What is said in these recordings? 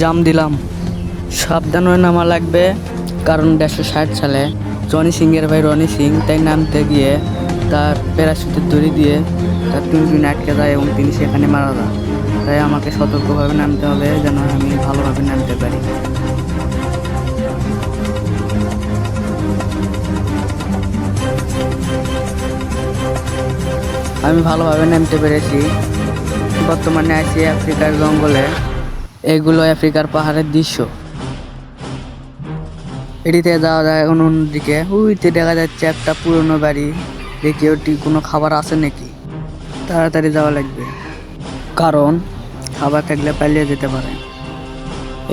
জাম দিলাম। সাবধান হয়ে নামা লাগবে, কারণ দেড়শো ষাট সালে রনি সিংয়ের ভাই রনি সিং তাই নামতে গিয়ে তার প্যারাশুটের দড়ি দিয়ে তার টুনটুনি আটকে যায় এবং তিনি সেখানে মারা যান। তাই আমাকে সতর্কভাবে নামতে হবে যেন আমি ভালোভাবে নামতে পারি। আমি ভালোভাবে নামতে পেরেছি। বর্তমানে আছি আফ্রিকার জঙ্গলে। এগুলো আফ্রিকার পাহাড়ের দৃশ্য। এটিতে যাওয়া যায় এখন অন্যদিকে। উইতে দেখা যাচ্ছে একটা পুরনো বাড়ি। দেখি ওটি কোনো খাবার আছে নাকি? তাড়াতাড়ি যাওয়া লাগবে। কারণ, খাবার থাকলে পালিয়ে যেতে পারে।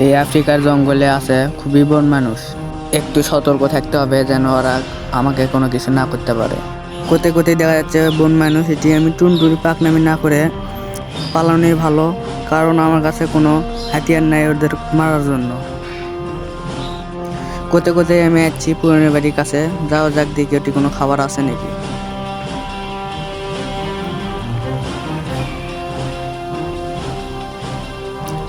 এই আফ্রিকার জঙ্গলে আছে খুবই বন মানুষ। একটু সতর্ক থাকতে হবে যেন ওরা আমাকে কোনো কিছু না করতে পারে। কোতে কোতে দেখা যাচ্ছে বন মানুষ, এটি আমি টুনটুনি পাকনামি না করে পালানোই ভালো। কারণ আমার কাছে কোনো হাতিয়ার নাই ওদের মারার জন্য। কোতে কোতে আমি যাচ্ছি পুরনো বাড়ির কাছে, যাও যাক দেখি ওটি কোনো খাবার আছে নাকি।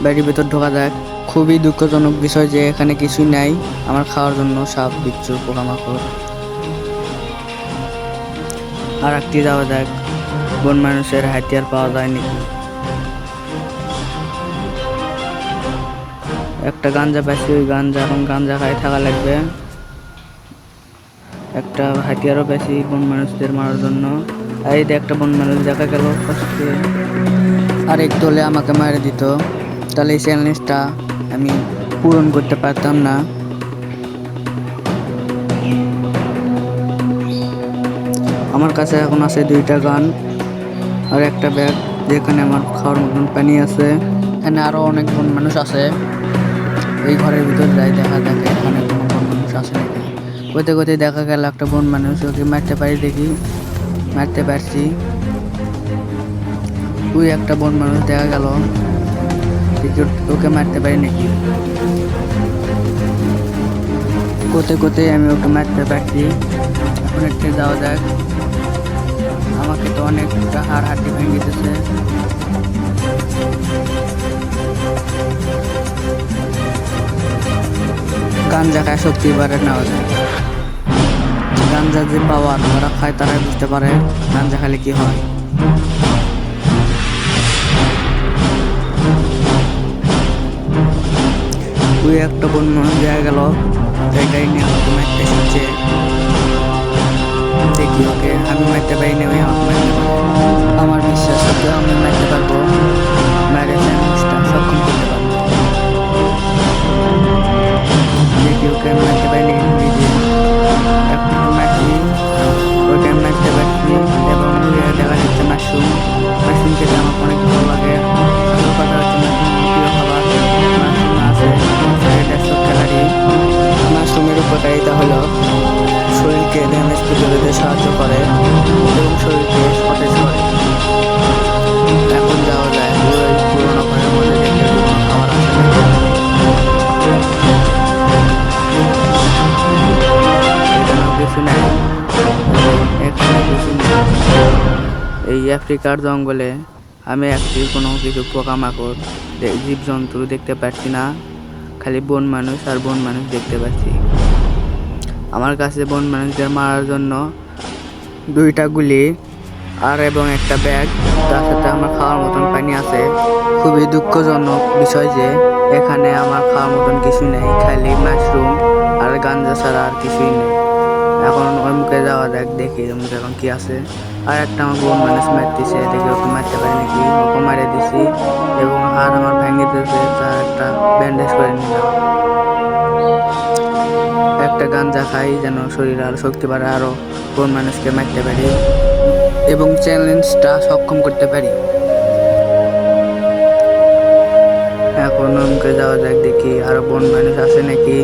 বাড়ির ভেতর ঢোকা যাক। খুবই দুঃখজনক বিষয় যে এখানে কিছুই নাই, আমার খাওয়ার জন্য সাপ, বিচ্ছু, পোকামাকড়। আর একটি যাওয়া যাক। বন মানুষের হাতিয়ার পাওয়া যায় নাকি? একটা গাঞ্জা পাইছি, ওই গাঞ্জা এখন গাঞ্জা খাই থাকা লাগবে। একটা হাতিয়ারও পাইছি বন মানুষদের মারার জন্য। এই একটা বন মানুষ দেখা গেল ফার্স্টে আর একটু হলে আমাকে মারে দিত। তাহলে এই চ্যালেঞ্জটা আমি পূরণ করতে পারতাম না। আমার কাছে এখন আছে দুইটা গান আর একটা ব্যাগ যেখানে আমার খাওয়ার মতন পানি আছে। এখানে আরও অনেক মানুষ আছে। এই ঘরের ভিতর যাই দেখা যাকে, এখানে কোনো বন মানুষ আছে নাকি? কোথায় কোথায় দেখা গেল একটা বন মানুষ, ওকে মারতে পারি দেখি। মারতে পারছি। তুই একটা বন মানুষ দেখা গেল। ওকে মারতে পারি নাকি? কোথায় কোথায় আমি ওকে মারতে পারছি। এখন একটু যাওয়া যাক। আমাকে তো অনেক হাড় হাড্ডি ভেঙে দিতেছে গাঞ্জা খায় শক্তি বাড়ে নেওয়া যায় গাঞ্জা যে পাওয়ার তারা খায়, তারাই বুঝতে পারে গাঞ্জা খালে কি হয়। দুই একটা বন্য দেওয়া গেল, এটাই নিয়ে আমাকে মারতে এসেছে। দেখি ওকে, আমি মারতে পারি না, ওই আমাকে মারতে পারে। আমার বিশ্বাস আমি মারতে পারব। আফ্রিকার জঙ্গলে আমি একটি কোনো কিছু পোকামাকড় জীবজন্তু দেখতে পাচ্ছি না, খালি বন মানুষ আর বন মানুষ দেখতে পাচ্ছি। আমার কাছে বন মানুষদের মারার জন্য দুইটা গুলি আর এবং একটা ব্যাগ, তার সাথে আমার খাওয়ার মতন পানি আছে। খুবই দুঃখজনক বিষয় যে এখানে আমার খাওয়ার মতন কিছু নেই, খালি মাশরুম আর গাঞ্জা ছাড়া আর কিছুই নেই। এখন ওই মুখে যাওয়া যাক দেখি মুখে এখন কি আছে। আর একটা আমার বোন মানুষ মারতেছে, দেখি ওকে মারতে পারি নাকি? ওকে মারে দিছি এবং হাড় আমার ভেঙে দিয়েছে, তার একটা ব্যান্ডেজ করে নিলাম। একটা গাঞ্জা খাই যেন শরীর আরও শক্তি বাড়ে, আরও কোন মানুষকে মারতে পারি এবং চ্যালেঞ্জটা সক্ষম করতে পারি। এখন অঙ্কে যাওয়া যাক দেখি আরও বন মানুষ আছে নাকি?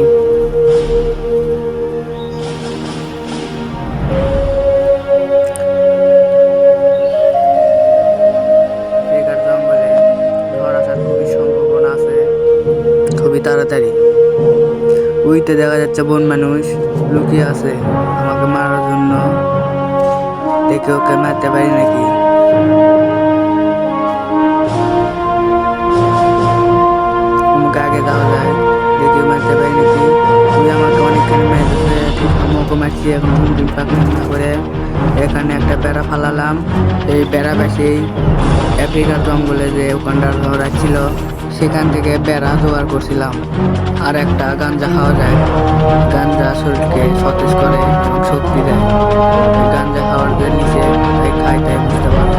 তাড়াতাড়ি। উইতে দেখা যাচ্ছে বন মানুষ লুকিয়ে আছে। আমাকে মারার জন্য দেখে ওকে মারতে পারি নাকি? আমাকে আগে দেওয়া যায় দেখে মারতে পারি নাকি? তুই আমাকে অনেকখানি মেরে আমাকে মারছি, এখন পাক করে। এখানে একটা প্যারা ফালালাম। এই প্যারা বেশি আফ্রিকার জঙ্গলে যে ওখানটার ধরা ছিল সেখান থেকে প্যারা জোগাড় করছিলাম। আর একটা গাঞ্জা খাওয়া যায়। গাঞ্জা শরীরকে সতেজ করে এবং শক্তি দেয়। গাঞ্জা খাওয়ার যে নিচে খাই তাই বুঝতে পারো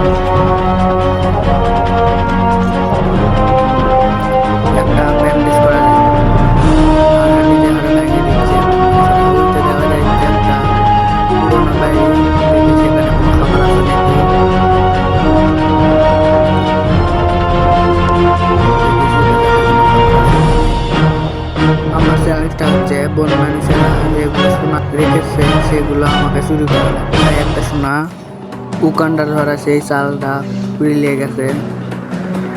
বন মানুষেরা যেগুলো সোনা রেখেছে সেগুলো আমাকে চুরি করা একটা সোনা উকান্ডার ধরা, সেই চালটা উড়ে লেগে গেছে।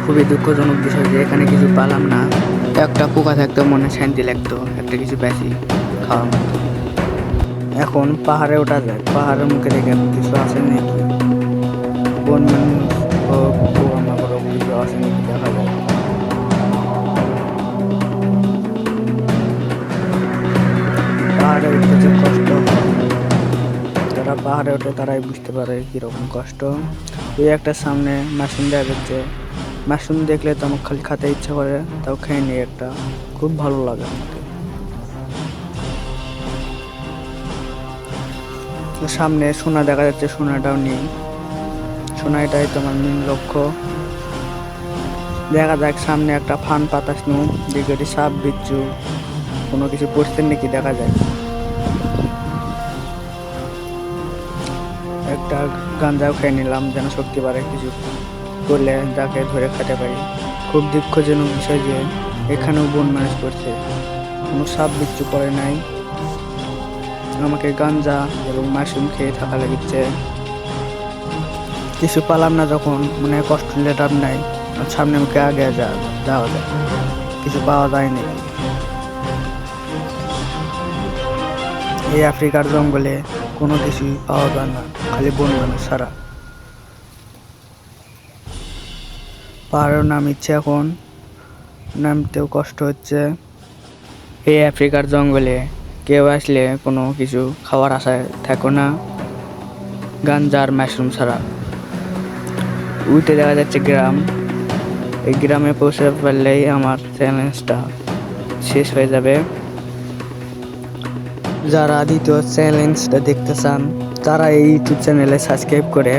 খুবই দুঃখজনক বিষয় যে এখানে কিছু পালাম না। একটা পোকা থাকতো, মনে শান্তি লাগতো, একটা কিছু বেশি খাওয়ার মতো। এখন পাহাড়ে ওঠা যায়, পাহাড়ের মুখে দেখে কিছু আছে নাকি? বন মানুষ পাহাড়ে ওঠে, তারাই বুঝতে পারে কীরকম কষ্ট। ওই একটা সামনে মাশরুম দেখা যাচ্ছে মাশরুম দেখলে তো আমার খালি খেতে ইচ্ছা করে, তাও খেয়ে নিই একটা। খুব ভালো লাগে আমাকে সামনে সোনা দেখা যাচ্ছে, সোনাটাও নেই। সোনা এটাই তোমার মেন লক্ষ্য। দেখা যাক সামনে একটা ফান পাতাস নু দিকে সাপ বিচ্ছু। কোনো কিছু পড়ছে নাকি দেখা যায় একটা গাঞ্জাও খেয়ে নিলাম যেন শক্তি বাড়ে কিছু করলে যাকে ধরে খেতে পারি। খুব দুঃখজনক বিষয় যে এখানেও বন মানুষ করছে। কোনো সাপ বিচ্ছু করে নাই। আমাকে গাঞ্জা এবং মাশরুম খেয়ে থাকা লাগিচ্ছে। কিছু পালাম না যখন মানে কষ্ট লেটার নাই। আর সামনে আমাকে আগে যা, যাওয়া যায় কিছু পাওয়া যায়নি। এই আফ্রিকার জঙ্গলে কোনো কিছুই পাওয়া যায় না, খালি বন মানুষ ছাড়া পাহাড়েও নামিচ্ছে এখন, নামতেও কষ্ট হচ্ছে। এই আফ্রিকার জঙ্গলে কেউ আসলে কোনো কিছু খাওয়ার আশায় থাকো না, গাঞ্জার মাশরুম ছাড়া। উইটে দেখা যাচ্ছে গ্রাম। এই গ্রামে পৌঁছে পারলেই আমার চ্যালেঞ্জটা শেষ হয়ে যাবে। যারা দ্বিতীয় চ্যালেঞ্জটা দেখতে চান তারা এই ইউটিউব চ্যানেলে সাবস্ক্রাইব করে